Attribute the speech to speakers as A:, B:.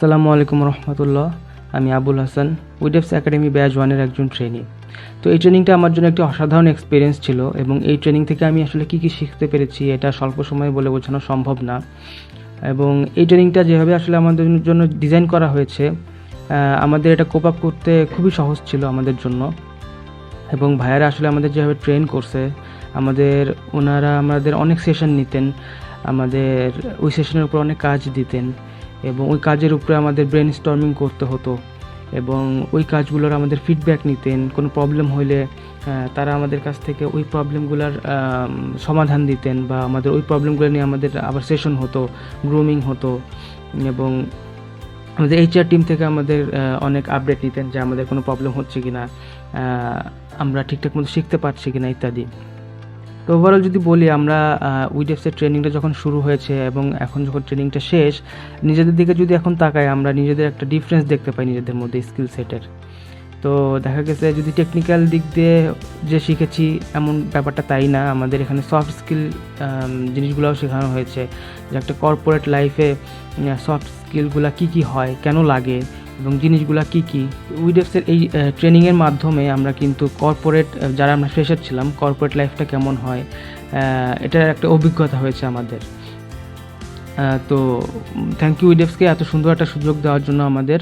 A: আসসালামু আলাইকুম রহমতুল্লাহ। আমি Abul Hasan WeDevs academy batch ওয়ানের একজন ট্রেনি তো এই ট্রেনিংটা আমার জন্য একটি অসাধারণ এক্সপিরিয়েন্স ছিল এবং এই ট্রেনিং থেকে আমি আসলে কী কী শিখতে পেরেছি এটা স্বল্প সময়ে বলে বোঝানো সম্ভব না। এবং এই ট্রেনিংটা যেভাবে আসলে আমাদের জন্য ডিজাইন করা হয়েছে আমাদের এটা কোপ আপ করতে খুবই সহজ ছিল আমাদের জন্য। এবং ভাইয়ারা আসলে আমাদের যেভাবে ট্রেন করছে, আমাদের ওনারা আমাদের অনেক সেশন নিতেন, আমাদের ওই সেশনের উপর অনেক কাজ দিতেন। এবং ওই কাজের উপরে আমাদের ব্রেন স্টর্মিং করতে হতো এবং ওই কাজগুলোর আমাদের ফিডব্যাক নিতেন, কোনো প্রবলেম হইলে তারা আমাদের কাছ থেকে ওই প্রবলেমগুলোর সমাধান দিতেন বা আমাদের ওই প্রবলেমগুলো নিয়ে আমাদের আবার সেশন হতো গ্রুমিং হতো এবং আমাদের এইচআর টিম থেকে আমাদের অনেক আপডেট নিতেন যে আমাদের কোনো প্রবলেম হচ্ছে কি না আমরা ঠিকঠাক মতো শিখতে পারছি কি না ইত্যাদি। তো ওভারঅল যদি বলি আমরা উইডেপসের ট্রেনিংটা যখন শুরু হয়েছে এবং এখন যখন ট্রেনিংটা শেষ, নিজেদের দিকে যদি এখন তাকাই আমরা নিজেদের একটা ডিফারেন্স দেখতে পাই নিজেদের মধ্যে স্কিল সেটের তো দেখা গেছে যদি টেকনিক্যাল দিক দিয়ে যে শিখেছি এমন ব্যাপারটা তাই না, আমাদের এখানে সফট স্কিল জিনিসগুলোও শেখানো হয়েছে। যে একটা কর্পোরেট লাইফে সফট স্কিলগুলো কী কী হয়, কেন লাগে এবং জিনিসগুলো কি কি? উইডেপসের এই ট্রেনিংয়ের মাধ্যমে আমরা কিন্তু কর্পোরেট যারা আমরা ফ্রেশার ছিলাম কর্পোরেট লাইফটা কেমন হয় এটার একটা অভিজ্ঞতা হয়েছে আমাদের। তো থ্যাংক ইউ উইডেপসকে এত সুন্দর একটা সুযোগ দেওয়ার জন্য আমাদের।